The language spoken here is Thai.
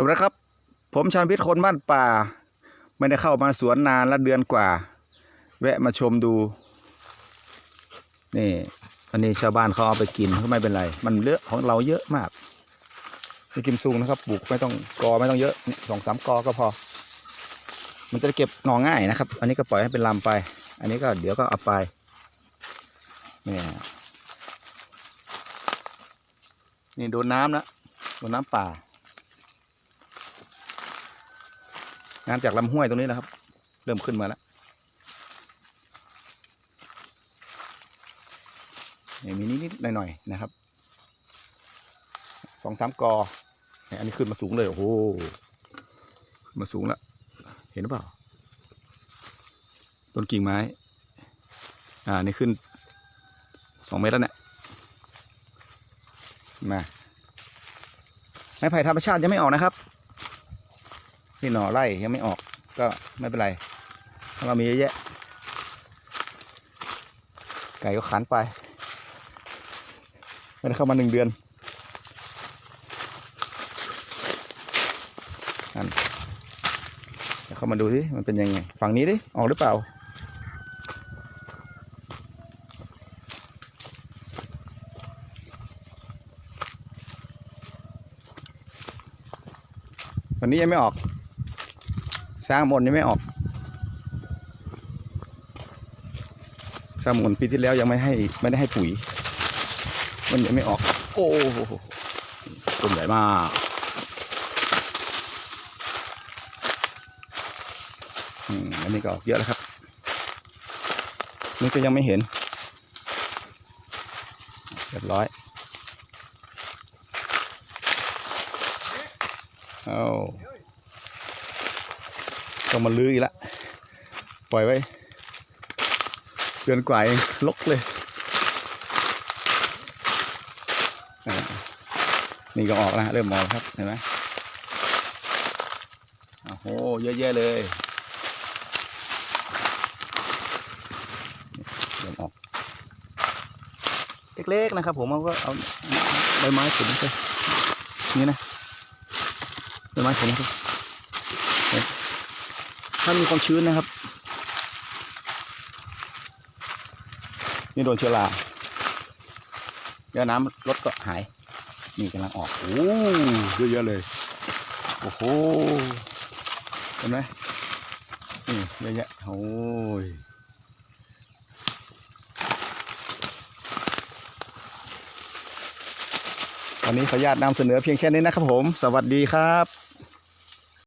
สวัสดีครับ ผมชาญพิษคนบ้านป่า ไม่ได้เข้ามาสวนนานละเดือนกว่า แวะมาชมดู นี่อันนี้ชาวบ้านเขาเอาไปกินก็ไม่เป็นไร มันเยอะของเราเยอะมากนี่กิมซุงนะครับปลูกไม่ต้องกอไม่ต้องเยอะสองสามกอก็พอ มันจะเก็บหน่อง่ายนะครับ อันนี้ก็ปล่อยให้เป็นลำไป อันนี้ก็เดี๋ยวก็เอาไปเนี่ยนี่โดนน้ำแล้วโดนน้ำป่า น้ำจากลำห้วยตรงนี้นะครับ เริ่มขึ้นมาแล้วมีนิดๆหน่อยๆนะครับสองสามกออันนี้ขึ้นมาสูงเลยโอ้โหมาสูงแล้วเห็นหรือเปล่าต้นกิ่งไม้ อ่านี่ขึ้นสองเมตรแล้วเนี่ยมาไม้ไผ่ธรรมชาติยังไม่ออกนะครับ นี่หน่อไร่ยังไม่ออกก็ไม่เป็นไรเรามีเยอะแยะ ไก่ก็ขันไปไม่ได้เข้ามาหนึ่งเดือนนั่นเดี๋ยวเข้ามาดูสิมันเป็นยังไง ฝั่งนี้ดิ ออกหรือเปล่า วันนี้ยังไม่ออก สร้างมนต์ยังไม่ออกสร้างมนปีที่แล้วยังไม่ให้ไม่ได้ให้ปุ๋ย มันยังไม่ออก โอ้โหต้นใหญ่มากอืมอันนี้ก็ออกเยอะแล้วครับนี่ก็ยังไม่เห็นเรียบร้อยเอา ต้องมาลื้ออีกละปล่อยไว้ เดือนกว่าลกเลย นี่ก็ออกแล้วฮะเริ่มออกครับ เห็นไหมโอ้โห เยอะแยะเลยเริ่มออก เล็กๆนะครับ ผมเอาก็เอาใบไม้ขุดไปนี่นะใบไม้ผมครับ ถ้ามีความชื้นนะครับ นี่โดนเชื้อราเดี๋ยวน้ำลดก็หาย นี่กำลังออกโอ้เยอะๆเลย โอ้โหเห็นไหมนี่เยอะแยะโอ้ยวันนี้ขออนุญาตนำเสนอเพียงแค่นี้นะครับผม สวัสดีครับ